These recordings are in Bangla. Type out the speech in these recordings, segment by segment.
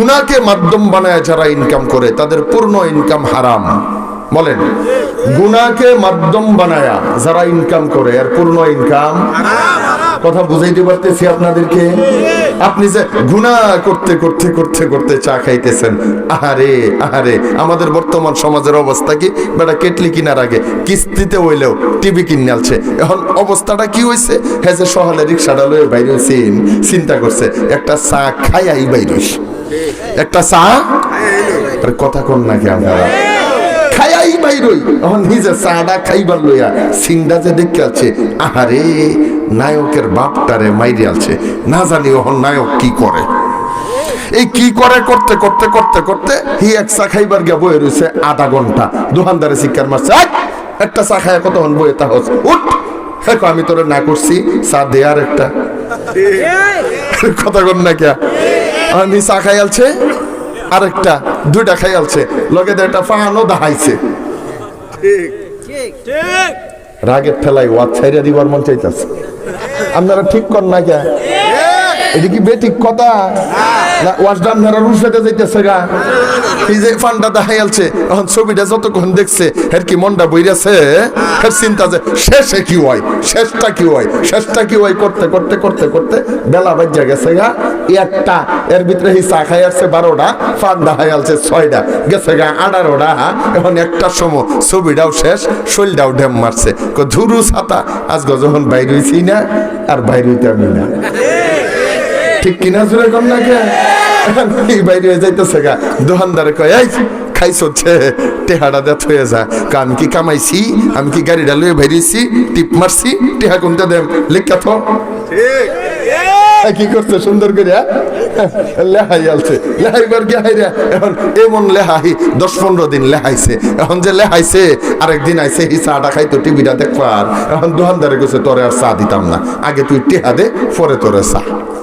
গুনাকে মাধ্যম বানায় যারা ইনকাম করে, তাদের পূর্ণ ইনকাম হারাম। বলেন গুনাকে মাধ্যম বানায়া যারা ইনকাম করে, আর পূর্ণ ইনকাম কথা বুঝাইতে পারতেছি আপনাদেরকে? আপনি যে গুনাহ করতে করতে করতে করতে চা খাইতেছেন, আহারে আহারে, আমাদের বর্তমান সমাজের অবস্থা কি? বেটা, কেটলি কিনার আগে কিস্তিতে হইলেও টিভি কিনে আলছে এখন অবস্থাটা কি হয়েছে হ্যাঁ যে সহলে রিক্সাটা লয়ে বাইরে হইছেন চিন্তা করছে, একটা চা খাই আই বাইরে একটা চা? আরে কথা কন নাকি আপনারা খাইয়াই বাইরই। এখন নিজে চাটা খাইবার লইয়া সিংডা যে আছে আহারে নায়কের বাপটারে মাইরে আছে না জানি ওহন নায়ক কি করে। এই কি করে করতে করতে করতে করতে হি এক চা খাইবার গিয়া বয়ে রয়েছে আধা ঘণ্টা। দোকানদারে শিক্ষার মারছে একটা চা খায় কতক্ষণ বয়ে তা হচ্ছে উঠ দেখো আমি তোরে না করছি চা দে আর একটা কথা কন না কিয়া আমি চা খাই আলছে আরেকটা দুইটা খাই আলছে। লগে একটা ফাহানো দাহাইছে রাগের ঠেলাই ওয়াজ ছাইরা দিবার মন চাইতাছে। আপনারা ঠিক কর না কে? এটা কি বেঠিক কথা। যাইতেছে গা। এই যে ফান্ডা এখন ছবিটা যতক্ষণ দেখছে কি মনটা বইরাছে? চিন্তা যে, শেষে কি শেষটা কি শেষটা কি করতে করতে করতে করতে বেলা বাজ্যা গেছে গা। একটা, এর ভিতরে বারোটা গেছে গা এখন সময় ছবিটাও শেষ, শৈলটাও ড্যাম মারছে। ধুরু ছাতা আজকে যখন বাইরে হইছি না, আর বাইরে না। ঠিক কিনা জুড়ে কম না কে? বাইরে হয়ে যাইতেছে গা। দোকানদারে কয় খাইছ টেহাটা দেখ হয়ে যা। কা, আমি কি কামাইছি? আমি কি গাড়িটা লয়ে বাইরেছি? টিপ মারছি? টেহা কোনটা দেম লেখা এই কি করছে, সুন্দর করে লেহাই আলছে। লেহাইবার গিয়ে হাইরা? এখন এমন লেহাই, দশ পনেরো দিন লেহাইছে। এখন যে লেহাইছে আরেকদিন আইছে, এই চাটা খাইতো, টিভিটা দেখবার। এখন দোকানদারে গেছে তোরে আর চা দিতাম না। আগে তুই টেহা দে, পরে তোরে চা।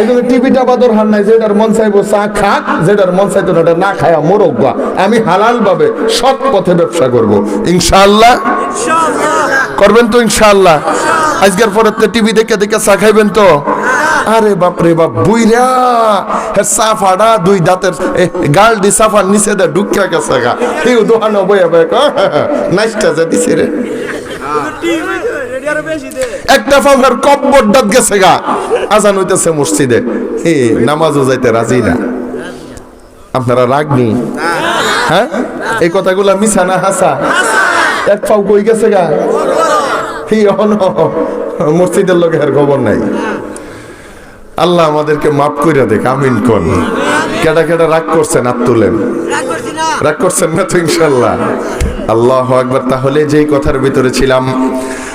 এই জন্য টিভিটা বাদর হার নাই যেটার মন চাইব চা খাক যেটার মন চাইতো ওটা না খায়া মোরক গা আমি হালাল ভাবে সৎ পথে ব্যবসা করব। ইনশাআল্লাহ? করবেন তো ইনশাআল্লাহ? আজকের পরে টিভি দেখে দেখে চা খাইবেন তো? আরে বাপরে বাপ বুইরা! হে সাফাডা দুই দাঁতের গাল দি সাফার নিচে দে ঢুকিয়া গেছে গা। এই দোকানে বইয়া বইয়া কয়, নাইসটা যে দিছে রে। একটা কব্বর গেছে গা। আজান হইতেছে মসজিদে। হে নামাজও যাইতে রাজি না। আপনারা রাগনি? হ্যাঁ? এই কথাগুলা মিছা না হাসা? এক ফাউ কই গেছে গা? হি অন মসজিদের লোক এর খবর নাই। আল্লাহ আমাদেরকে মাফ কইরা দেখ আমিন কোন। কেডা কেডা রাগ করছেন আর তুলেন। রাগ করছেন না তো ইনশাল্লাহ। আল্লাহ একবার তাহলে যেই কথার ভিতরে ছিলাম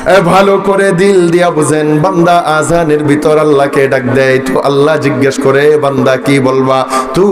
ভালো করে দিল দিয়া বুঝেন, বান্দা আজানের ভিতর আল্লাহকে ডাক দেয়, তো আল্লাহ জিজ্ঞেস করে বান্দা, কি বলবা? তু,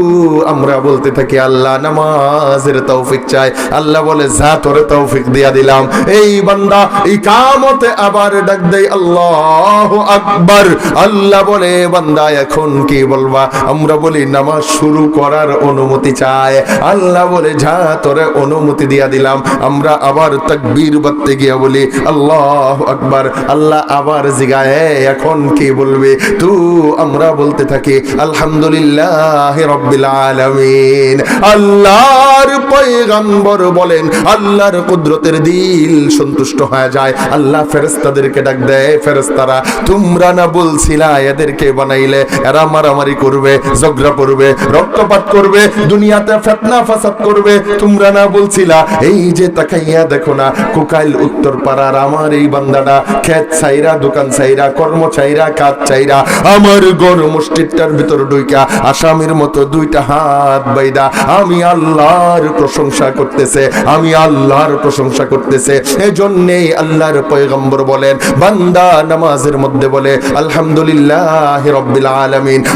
আমরা বলতে থাকি, আল্লাহ নামাজের তৌফিক চাই। আল্লাহ বলে, যা তোরে তৌফিক দিয়া দিলাম। এই বান্দা এই কামতে আবার ডাক দেয়, আল্লাহ আকবার। আল্লাহ বলে বান্দা, এখন কি বলবা? আমরা বলি, নামাজ শুরু করার অনুমতি চাই। আল্লাহ বলে, যা তোরে অনুমতি দিয়া দিলাম। আমরা আবার তাকবীর বাদতে গিয়া বলি, আল্লাহ আকবার। আল্লাহ আবার জিগায় এখন কি বলবে? তু, আমরা বলতে থাকি, আলহামদুলিল্লাহ রব্বিল আলামিন। আল্লাহর পয়গম্বর বলেন, আল্লাহর কুদরতের দিল সন্তুষ্ট হয়ে যায়। আল্লাহ ডাক দেয় তোমরা না বলছিলা এদেরকে বানাইলে? এরা মারামারি করবে, ঝগড়া করবে, রক্তপাত করবে, দুনিয়াতে ফেতনা ফাসাদ করবে। তোমরা না বলছিলা? এই যে তাকাইয়া দেখো না, কোকাইল উত্তর পাড়ার আমার এই খেত চাইরা দোকান চাইরা কর্ম চাইরা কাজ চাইরা আমার ভিতর আসামির মতো দুইটা হাত বাইদা। আমি আল্লাহর প্রশংসা করতেছে, আমি আল্লাহর প্রশংসা করতেছে। আল্লাহর পয়গম্বর বলেন, বান্দা নামাজের মধ্যে বলে, আলহামদুলিল্লাহ রব্বিল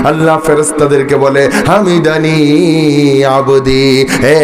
আল্লাহ ফেরেশতাদেরকে বলে হাম হামিদানি আবদি। হে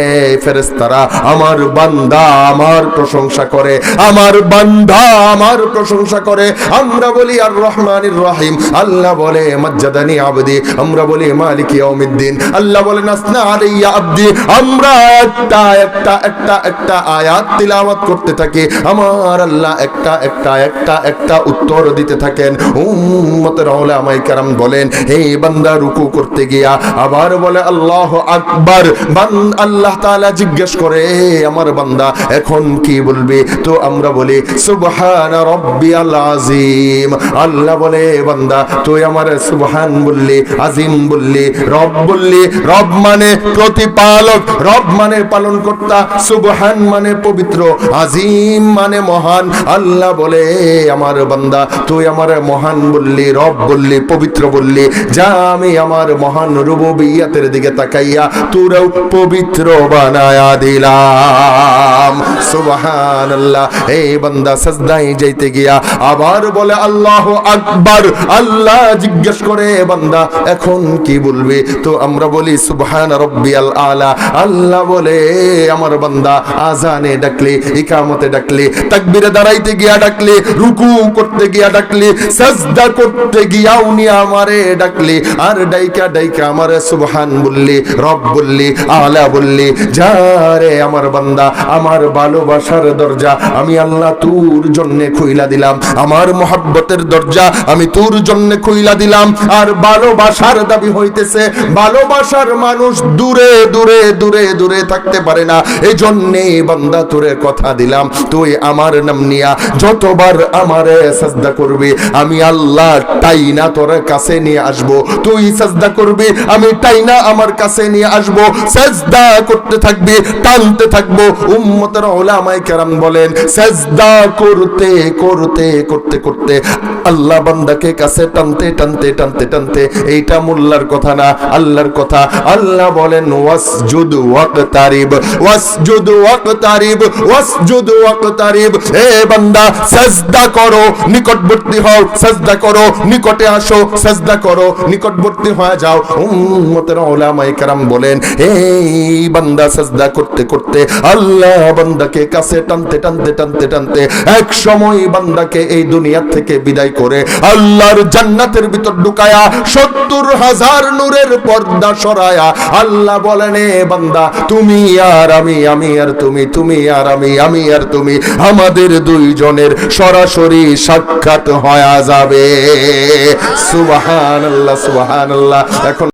ফেরেশতারা, আমার বান্দা আমার প্রশংসা করে, আমার বান্দা আমার প্রশংসা করে। আমরা বলি, আর রহমানির রহিম। আল্লাহ বলে, মজ্জাদানি আবদি। আমরা বলি, মালিক ইয়াউমিদ্দিন। আল্লাহ বলে, নাসনা আলাইয়া আবদি। আমরা একটা একটা একটা একটা আয়াত তিলাওয়াত করতে থাকি। আমার আল্লাহ একটা একটা একটা একটা উত্তর দিতে থাকেন। উম্মতের ওলামাই কারাম বলেন, হে বান্দা, রুকু করতে গিয়া। আবার বলে, আল্লাহ আকবার। বান, আল্লাহ তাআলা জিজ্ঞেস করে আমার বান্দা, এখন কি বলবে? তো আমরা বলি সুবহান রব্বিয়াল আজিম আল্লাহ বলে, বান্দা, তুই আমার সুবহান বললি, আজিম বললি, রব বললি, রব মানে প্রতিপালক, রব মানে পালন কর্তা সুবহান মানে পবিত্র, আজিম মানে মহান। আল্লাহ বলে, আমার বান্দা, তুই আমার মহান বললি, রব বললি, পবিত্র বললি, যা আমি আমার মহান রুবুবিয়াতের দিকে তাকাইয়া পবিত্র বানায়া দিলাম। এই বান্দা সাজদায় যাইতে গিয়া আবার বলে, আল্লাহ আকবার। আল্লাহ জিজ্ঞেস করে বান্দা, এখন কি বলবে? তো আমরা বলি, সুবহান রব্বিয়াল আলা। আল্লাহ বলে, আমার বান্দা, আজানে ডাকলে, ইকামতে ডাকলে, তাকবীরে দাঁড়াইতে গিয়া ডাকলে, রুকু করতে গিয়া ডাকলে, সাজদা করতে গিয়া উনি আমারে ডাকলে, আর ডাইকা ডাইকা আমারে সুবহান বললি, রব বললি, আলা বললি যারে আমার বান্দা, আমার ভালোবাসার দরজা, আমি আল্লাহ তোর জন্যে খুইলা দিলাম। আমার মোহাব্বতের দরজা আমি তোর জন্যে খুইলা দিলাম। আর ভালোবাসার দাবি হইতেছে, ভালোবাসার মানুষ দূরে দূরে দূরে দূরে থাকতে পারে না। এই জন্যে বান্দা তোরে কথা দিলাম, তুই আমার নাম নিয়া যতবার আমারে সাজদা করবি, আমি আল্লাহ তাই না তোর কাছে নিয়ে আসব। তুই সাজদা করবি, আমি তাই না আমার কাছে নিয়ে আসব। সাজদা করতে থাকবি, টানতে থাকব, উম্মতের ওলামাই কেরাম বলেন, সাজদা করতে করতে করতে করতে করতে আল্লাহ বান্দাকে কাছে টানতে টানতে টানতে টানতে এইটা মোল্লার কথা না, আল্লাহর কথা। আল্লাহ বলেন, ওয়াসজুদ ওয়াকতারিব ওয়াসজুদ ওয়াকতারিব ওয়াসজুদ ওয়াকতারিব। হে বান্দা, সাজদা করো, নিকটবর্তী হও, সাজদা করো, নিকটে আসো, সাজদা করো, নিকটবর্তী হয়ে যাও। উম্মতের ওলামায়ে কেরাম বলেন এই বান্দা, সাজদা করতে করতে আল্লাহ বান্দাকে কাছে টানতে টানতে টানতে টানতে এক সময় বান্দাকে এই দুনিয়া থেকে বিদায় করে আল্লাহর জান্নাতের ভিতর ঢুকায়া সত্তর হাজার নূরের পর্দা সরায়া আল্লাহ বলেন, এ বান্দা, তুমি আর আমি আমি আর তুমি তুমি আর আমি আমি আর তুমি, আমাদের দুইজনের সরাসরি সাক্ষাৎ হয়ে যাবে। সুবহানাল্লাহ সুবহানাল্লাহ। এখন